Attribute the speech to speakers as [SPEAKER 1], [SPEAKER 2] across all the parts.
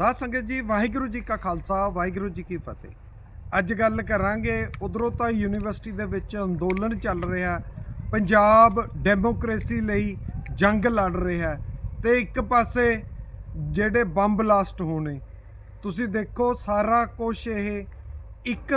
[SPEAKER 1] ਸਾਧ ਸੰਗਤ ਜੀ, ਵਾਹਿਗੁਰੂ ਜੀ ਕਾ ਖਾਲਸਾ, ਵਾਹਿਗੁਰੂ ਜੀ ਕੀ ਫਤਿਹ। ਅੱਜ ਗੱਲ ਕਰਾਂਗੇ ਉਧਰੋਂ ਤਾਂ ਯੂਨੀਵਰਸਿਟੀ ਦੇ ਵਿੱਚ ਅੰਦੋਲਨ ਚੱਲ ਰਿਹਾ, ਪੰਜਾਬ ਡੈਮੋਕ੍ਰੇਸੀ ਲਈ ਜੰਗ ਲੜ ਰਿਹਾ ਤੇ ਇੱਕ ਪਾਸੇ ਜਿਹੜੇ ਬੰਬ ਬਲਾਸਟ ਹੋਣੇ ਤੁਸੀਂ ਦੇਖੋ ਸਾਰਾ ਕੁਝ ਇਹ ਇੱਕ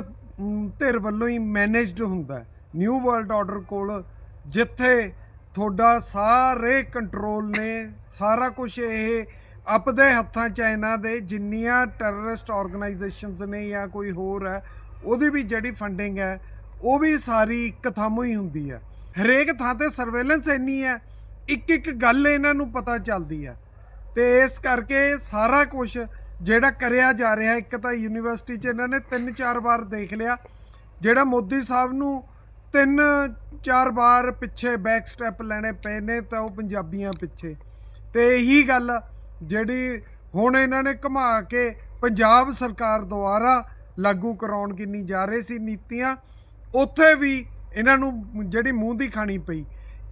[SPEAKER 1] ਧਿਰ ਵੱਲੋਂ ਹੀ ਮੈਨੇਜਡ ਹੁੰਦਾ ਨਿਊ ਵਰਲਡ ਆਰਡਰ ਕੋਲ ਜਿੱਥੇ ਤੁਹਾਡਾ ਸਾਰੇ ਕੰਟਰੋਲ ਨੇ, ਸਾਰਾ ਕੁਝ ਇਹ ਆਪਦੇ ਹੱਥਾਂ 'ਚ ਇਹਨਾਂ ਦੇ, ਜਿੰਨੀਆਂ ਟੈਰਰਿਸਟ ਆਰਗੇਨਾਈਜੇਸ਼ਨਸ ਨੇ ਜਾਂ ਕੋਈ ਹੋਰ ਹੈ, ਉਹਦੀ ਵੀ ਜਿਹੜੀ ਫੰਡਿੰਗ ਹੈ, ਉਹ ਵੀ ਸਾਰੀ ਇੱਕ ਥਾਮੋਂ ਹੀ ਹੁੰਦੀ ਹੈ। ਹਰੇਕ ਥਾਂ ਤੇ ਸਰਵੇਲੈਂਸ ਇੰਨੀ ਹੈ, ਇੱਕ ਇੱਕ ਗੱਲ ਇਹਨਾਂ ਨੂੰ ਪਤਾ ਚੱਲਦੀ ਹੈ। ਤੇ ਇਸ ਕਰਕੇ ਸਾਰਾ ਕੁਝ ਜਿਹੜਾ ਕਰਿਆ ਜਾ ਰਿਹਾ, ਇੱਕ ਤਾਂ ਯੂਨੀਵਰਸਿਟੀ 'ਚ ਇਹਨਾਂ ਨੇ ਤਿੰਨ ਚਾਰ ਵਾਰ ਦੇਖ ਲਿਆ, ਜਿਹੜਾ ਮੋਦੀ ਸਾਹਿਬ ਨੂੰ ਤਿੰਨ ਚਾਰ ਵਾਰ ਪਿੱਛੇ ਬੈਕ ਸਟੈਪ ਲੈਣੇ ਪਏ ਨੇ ਤਾਂ ਉਹ ਪੰਜਾਬੀਆਂ ਪਿੱਛੇ। ਤੇ ਇਹੀ ਗੱਲ ਜਿਹੜੀ ਹੁਣ ਇਹਨਾਂ ਨੇ ਘੁਮਾ ਕੇ ਪੰਜਾਬ ਸਰਕਾਰ ਦੁਆਰਾ ਲਾਗੂ ਕਰਾਉਣ ਕਿੰਨੀ ਜਾ ਰਹੇ ਸੀ ਨੀਤੀਆਂ, ਉੱਥੇ ਵੀ ਇਹਨਾਂ ਨੂੰ ਜਿਹੜੀ ਮੂੰਹ ਦੀ ਖਾਣੀ ਪਈ।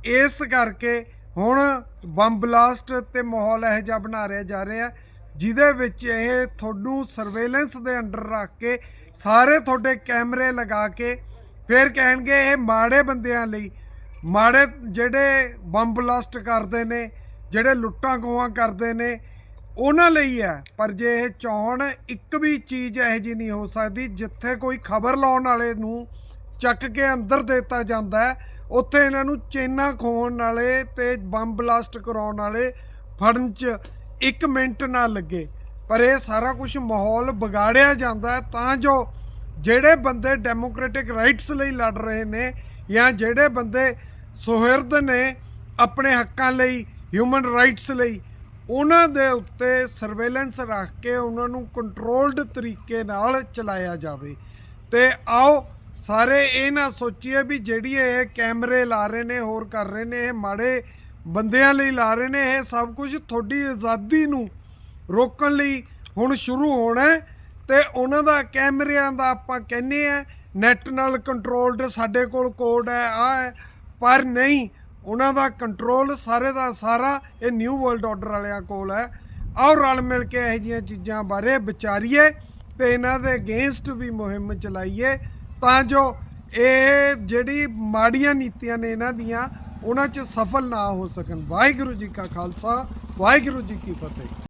[SPEAKER 1] ਇਸ ਕਰਕੇ ਹੁਣ ਬੰਬ ਬਲਾਸਟ ਤੇ ਮਾਹੌਲ ਇਹੋ ਜਿਹਾ ਬਣਾ ਰਿਹਾ ਜਾ ਰਿਹਾ, ਜਿਹਦੇ ਵਿੱਚ ਇਹ ਤੁਹਾਨੂੰ ਸਰਵੇਲੈਂਸ ਦੇ ਅੰਡਰ ਰੱਖ ਕੇ ਸਾਰੇ ਤੁਹਾਡੇ ਕੈਮਰੇ ਲਗਾ ਕੇ ਫਿਰ ਕਹਿਣਗੇ ਇਹ ਮਾੜੇ ਬੰਦਿਆਂ ਲਈ, ਮਾੜੇ ਜਿਹੜੇ ਬੰਬ ਬਲਾਸਟ ਕਰਦੇ ਨੇ ਜਿਹੜੇ ਲੁੱਟਾਂ ਖੋਹਾਂ ਕਰਦੇ ਨੇ, ਉਹਨਾਂ ਲਈ ਹੈ। ਪਰ ਜੇ ਇਹ ਚਾਹਣ ਇੱਕ ਵੀ ਚੀਜ਼ ਇਹੋ ਜਿਹੀ ਨਹੀਂ ਹੋ ਸਕਦੀ, ਜਿੱਥੇ ਕੋਈ ਖਬਰ ਲਾਉਣ ਵਾਲੇ ਨੂੰ ਚੱਕ ਕੇ ਅੰਦਰ ਦਿੱਤਾ ਜਾਂਦਾ ਹੈ, ਉੱਥੇ ਇਹਨਾਂ ਨੂੰ ਚੇਨਾ ਖੋਣ ਵਾਲੇ ਤੇ ਬੰਬ ਬਲਾਸਟ ਕਰਾਉਣ ਵਾਲੇ ਫੜਨ 'ਚ 1 ਮਿੰਟ ਨਾ ਲੱਗੇ। ਪਰ ਇਹ ਸਾਰਾ ਕੁਝ ਮਾਹੌਲ ਵਿਗਾੜਿਆ ਜਾਂਦਾ ਤਾਂ ਜੋ ਜਿਹੜੇ ਬੰਦੇ ਡੈਮੋਕ੍ਰੈਟਿਕ ਰਾਈਟਸ ਲਈ ਲੜ ਰਹੇ ਨੇ ਜਾਂ ਜਿਹੜੇ ਬੰਦੇ ਸੁਹਿਰਦ ਨੇ ਆਪਣੇ ਹੱਕਾਂ ਲਈ ਹਿਊਮਨ ਰਾਈਟਸ ਲਈ ਉਹਨਾਂ ਦੇ ਉੱਤੇ ਸਰਵੇਲੈਂਸ ਰੱਖ ਕੇ ਉਹਨਾਂ ਨੂੰ ਕੰਟਰੋਲਡ ਤਰੀਕੇ ਨਾਲ ਚਲਾਇਆ ਜਾਵੇ। ਤੇ ਆਓ ਸਾਰੇ ਇਹ ਨਾ ਸੋਚੀਏ ਵੀ ਜਿਹੜੀ ਇਹ ਕੈਮਰੇ ਲਾ ਰਹੇ ਨੇ, ਹੋਰ ਕਰ ਰਹੇ ਨੇ, ਇਹ ਮਾੜੇ ਬੰਦਿਆਂ ਲਈ ਲਾ ਰਹੇ ਨੇ, ਇਹ ਸਭ ਕੁਝ ਤੁਹਾਡੀ ਆਜ਼ਾਦੀ ਨੂੰ ਰੋਕਣ ਲਈ ਹੁਣ ਸ਼ੁਰੂ ਹੋਣਾ ਹੈ। ਤੇ ਉਹਨਾਂ ਦਾ ਕੈਮਰਿਆਂ ਦਾ ਆਪਾਂ ਕਹਿੰਨੇ ਆ ਨੈਟ ਨਾਲ ਕੰਟਰੋਲਡ ਸਾਡੇ ਕੋਲ ਕੋਡ ਹੈ ਆ ਹੈ, ਪਰ ਨਹੀਂ ਉਹਨਾਂ ਦਾ ਕੰਟਰੋਲ ਸਾਰੇ ਦਾ ਸਾਰਾ ਇਹ ਨਿਊ ਵਰਲਡ ਆਰਡਰ ਵਾਲਿਆਂ ਕੋਲ ਹੈ। ਆਓ ਰਲ ਮਿਲ ਕੇ ਇਹੋ ਜਿਹੀਆਂ ਚੀਜ਼ਾਂ ਬਾਰੇ ਵਿਚਾਰੀਏ ਤੇ ਇਹਨਾਂ ਦੇ ਅਗੇਂਸਟ ਵੀ ਮੁਹਿੰਮ ਚਲਾਈਏ ਤਾਂ ਜੋ ਇਹ ਜਿਹੜੀ ਮਾੜੀਆਂ ਨੀਤੀਆਂ ਨੇ ਇਹਨਾਂ ਦੀਆਂ, ਉਹਨਾਂ 'ਚ ਸਫਲ ਨਾ ਹੋ ਸਕਣ। ਵਾਹਿਗੁਰੂ ਜੀ ਕਾ ਖਾਲਸਾ, ਵਾਹਿਗੁਰੂ ਜੀ ਕੀ ਫਤਿਹ।